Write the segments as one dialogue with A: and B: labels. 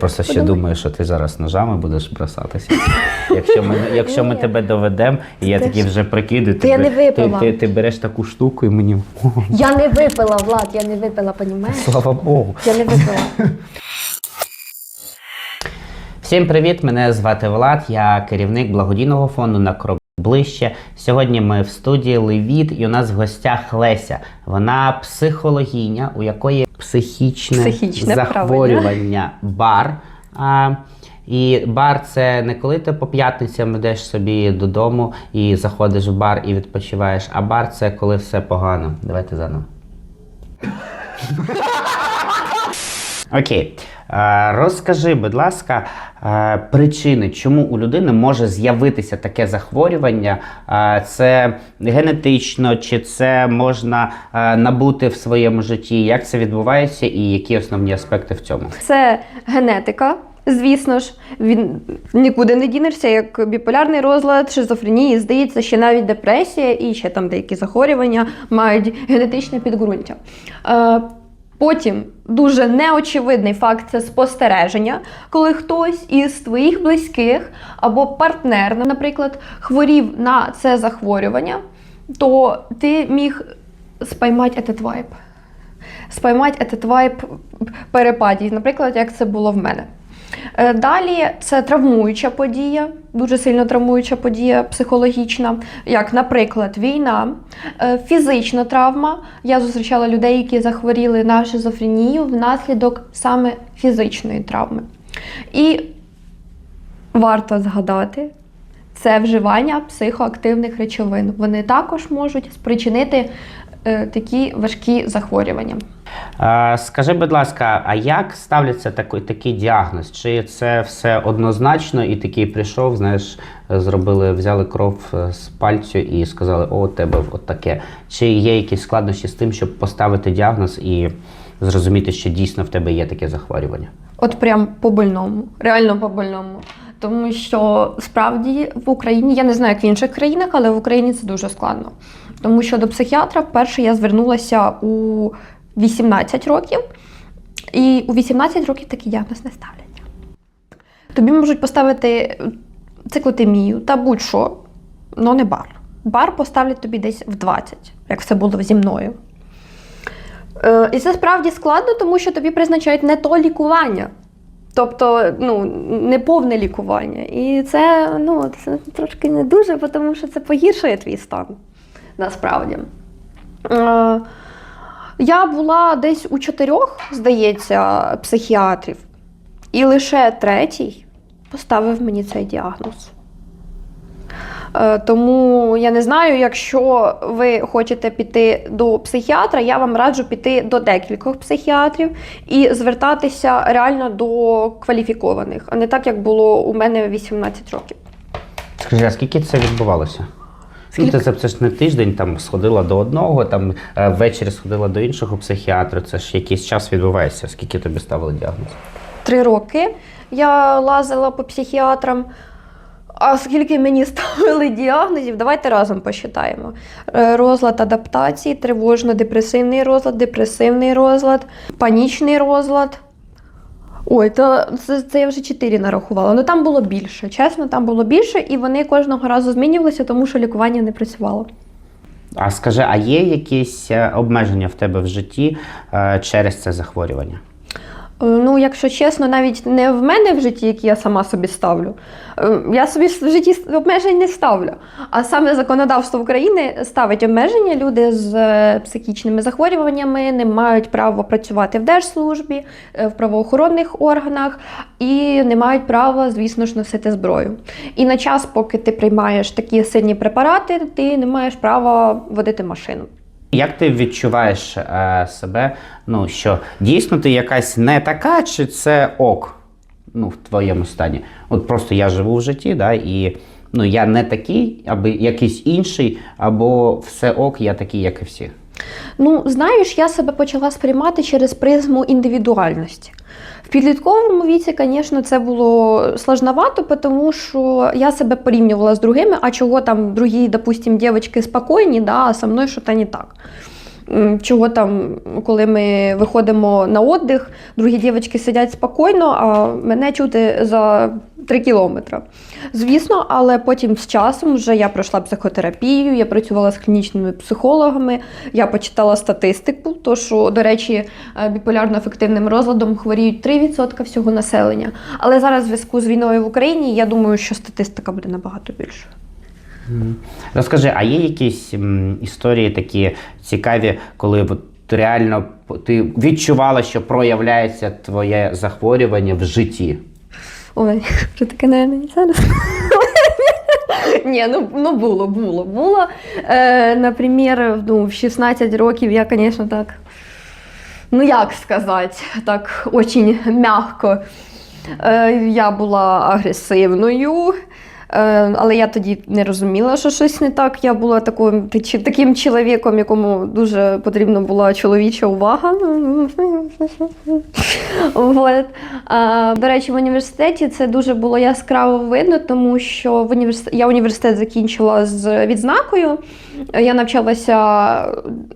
A: просто ще
B: Подумай.
A: думаю, що ти зараз ножами будеш бросатися. Якщо ми, якщо ми
B: Ні.
A: тебе доведемо, і я
B: Ти
A: такий
B: ж-
A: вже прикидаю,
B: Та я
A: ти,
B: не
A: ти,
B: випила.
A: ти, ти береш таку штуку і мені о,
B: Я не випила, Влад, я не випила, понімаєш?
A: слава Богу.
B: Я не випила.
A: Всім привіт! Мене звати Влад, я керівник благодійного фонду на крок ближче. Сьогодні ми в студії Левіт, і у нас в гостях Леся. Вона психологиня, у якої психічне,
B: Психічне,
A: захворювання бар. А, і бар це не коли ти по п'ятницям йдеш собі додому і заходиш в бар і відпочиваєш, а бар це коли все погано. Давайте заново. Окей. Е, Розкажи, будь ласка, е, причини, чому у людини може з'явитися таке захворювання? Е, Це генетично, чи це можна набути в своєму житті? Як це відбувається і які основні аспекти в цьому?
B: Це генетика. Звісно ж, він нікуди не дінешся, як біполярний розлад, шизофренії, здається, ще навіть депресія і ще там деякі захворювання мають генетичне підґрунтя. Потім дуже неочевидний факт це спостереження, коли хтось із твоїх близьких або партнер, наприклад, хворів на це захворювання, то ти міг спіймати этот вайб. Спіймати этот вайб перепадів, наприклад, як це було в мене. Е, Далі це травмуюча подія, дуже сильно травмуюча подія психологічна, як, наприклад, війна, Е, фізична травма. Я зустрічала людей, які захворіли на шизофренію внаслідок саме фізичної травми. І варто згадати, це вживання психоактивних речовин. Вони також можуть спричинити такі важкі захворювання.
A: Е, Скажи, будь ласка, а як ставляться такий, такий діагноз? Чи це все однозначно і такий прийшов, знаєш, зробили, взяли кров е, з пальцю і сказали, о, у тебе от таке. Чи є якісь складнощі з тим, щоб поставити діагноз і зрозуміти, що дійсно в тебе є таке захворювання?
B: От прям по больному, реально по больному. Тому що справді в Україні, я не знаю, як в інших країнах, але в Україні це дуже складно. Тому що до психіатра вперше я звернулася у 18 років, і у 18 років такий діагноз не ставлять. Тобі можуть поставити циклотемію та будь-що, але не бар. Бар поставлять тобі десь в 20, як це було зі мною. Е, І це справді складно, тому що тобі призначають не то лікування. Тобто, ну, неповне лікування. І це, ну, це трошки не дуже, тому що це погіршує твій стан. Насправді. Е, Я була десь у чотирьох, здається, психіатрів, і лише третій поставив мені цей діагноз. Е, Тому я не знаю, якщо ви хочете піти до психіатра, я вам раджу піти до декількох психіатрів і звертатися реально до кваліфікованих, а не так, як було у мене 18 років.
A: Скажи, а скільки це відбувалося?
B: Скільки?
A: Це, це ж не тиждень там сходила до одного, там е, ввечері сходила до іншого психіатру. Це ж якийсь час відбувається. Скільки тобі ставили діагноз?
B: Три роки я лазила по психіатрам. А скільки мені ставили діагнозів, давайте разом посчитаємо. Е, Розлад адаптації, тривожно-депресивний розлад, депресивний розлад, панічний розлад. Ой, то це, це я вже чотири нарахувала. Ну там було більше. Чесно, там було більше, і вони кожного разу змінювалися, тому що лікування не працювало.
A: А скажи, а є якісь е, обмеження в тебе в житті е, через це захворювання?
B: Ну, якщо чесно, навіть не в мене в житті, які я сама собі ставлю. Е, Я собі в житті обмежень не ставлю. А саме законодавство України ставить обмеження. Люди з е, психічними захворюваннями не мають права працювати в держслужбі, е, в правоохоронних органах і не мають права, звісно ж, носити зброю. І на час, поки ти приймаєш такі сильні препарати, ти не маєш права водити машину.
A: Як ти відчуваєш е, себе? Ну що дійсно ти якась не така, чи це ок? Ну, в твоєму стані? От просто я живу в житті, да, і ну я не такий, або якийсь інший, або все ок, я такий, як і всі.
B: Ну, знаєш, я себе почала сприймати через призму індивідуальності. Підлітковому віці, звісно, це було сложновато, тому що я себе порівнювала з другими, а чого там другі, допустим, дівчатки спокійні, да, а со мною щось не так. Чого там, коли ми виходимо на віддих, другі дівчатки сидять спокійно, а мене чути за 3 кілометри. Звісно, але потім з часом вже я пройшла психотерапію, я працювала з клінічними психологами, я почитала статистику, то що, до речі, е, біполярно-афективним розладом хворіють 3% всього населення. Але зараз в зв'язку з війною в Україні я думаю, що статистика буде набагато більша.
A: Розкажи, а є якісь історії такі цікаві, коли от реально ти відчувала, що проявляється твоє захворювання в житті?
B: Ой, що таке, наверное, не зараз. Ні, ну, ну було, було, було. Е, наприклад, ну, в 16 років я, звісно, так, ну як сказати, так очень м'яко. Е, я була агресивною. Е, Але я тоді не розуміла, що щось не так. Я була такою, таким чоловіком, якому дуже потрібна була чоловіча увага. От. А, до речі, в університеті це дуже було яскраво видно, тому що в університет, я університет закінчила з відзнакою. Я навчалася,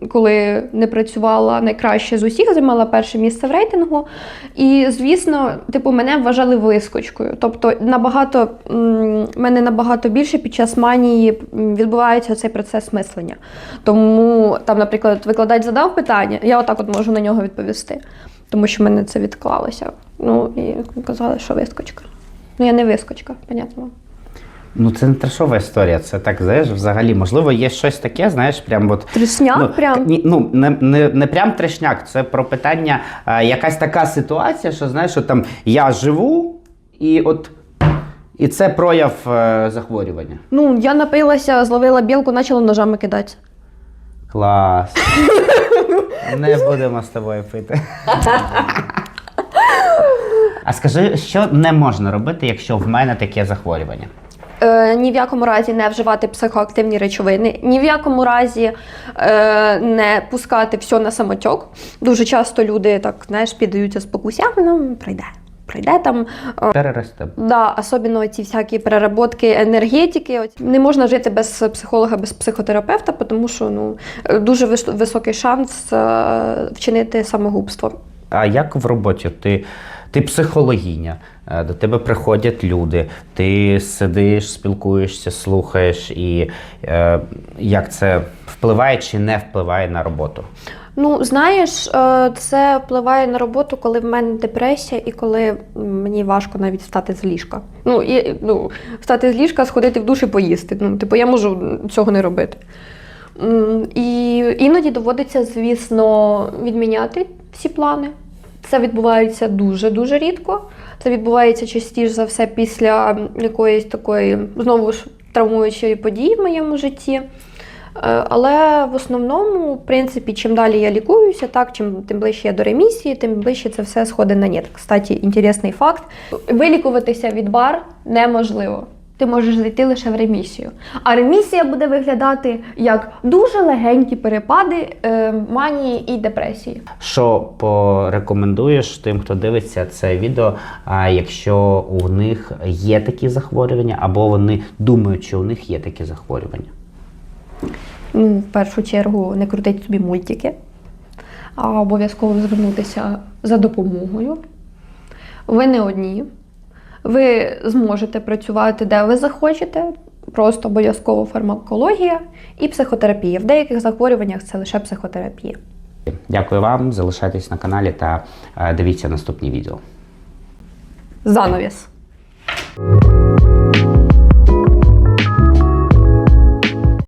B: коли не працювала найкраще з усіх, займала перше місце в рейтингу. І, звісно, типу, мене вважали вискочкою. Тобто, набагато мене набагато більше під час манії відбувається цей процес мислення. Тому там, наприклад, викладач задав питання, я отак от можу на нього відповісти, тому що в мене це відклалося. Ну і казали, що вискочка. Ну я не вискочка, понятно.
A: Ну, це не трешова історія, це так, знаєш, взагалі, можливо, є щось таке, знаєш, прям от.
B: Трісняк
A: ну,
B: прям.
A: Ні, ну, не, не, не прям трешняк, це про питання, а, якась така ситуація, що знаєш, що там я живу, і от. І це прояв е, захворювання.
B: Ну, я напилася, зловила білку, почала ножами кидати.
A: Клас. Не будемо з тобою пити. А скажи, що не можна робити, якщо в мене таке захворювання?
B: Е, ні в якому разі не вживати психоактивні речовини, ні в якому разі е, не пускати все на самотьок. Дуже часто люди так знаєш, піддаються спокусям, ну пройде. Пройде там. Е,
A: Переросте.
B: Да, особливо ці всякі переработки енергетики. Не можна жити без психолога, без психотерапевта, тому що ну, е, дуже вис- високий шанс е, вчинити самогубство.
A: А як в роботі? Ти, ти психологиня, е, до тебе приходять люди, ти сидиш, спілкуєшся, слухаєш, і е, як це впливає чи не впливає на роботу?
B: Ну, знаєш, е, це впливає на роботу, коли в мене депресія і коли мені важко навіть встати з ліжка. Ну, і, ну встати з ліжка, сходити в душ і поїсти. Ну, типу, я можу цього не робити. І іноді доводиться, звісно, відміняти всі плани. Це відбувається дуже-дуже рідко. Це відбувається частіше за все після якоїсь такої знову ж травмуючої події в моєму житті. Е, Але в основному, в принципі, чим далі я лікуюся, так чим тим ближче я до ремісії, тим ближче це все сходить на нет. Кстати, інтересний факт: вилікуватися від бар неможливо. Ти можеш зайти лише в ремісію. А ремісія буде виглядати як дуже легенькі перепади е, манії і депресії.
A: Що порекомендуєш тим, хто дивиться це відео, а якщо у них є такі захворювання, або вони думають, що у них є такі захворювання?
B: Ну, в першу чергу, не крутить собі мультики, а обов'язково звернутися за допомогою. Ви не одні. Ви зможете працювати де ви захочете, просто обов'язково фармакологія і психотерапія. В деяких захворюваннях це лише психотерапія.
A: Дякую вам, залишайтесь на каналі та е, дивіться наступні відео.
B: Занавіс.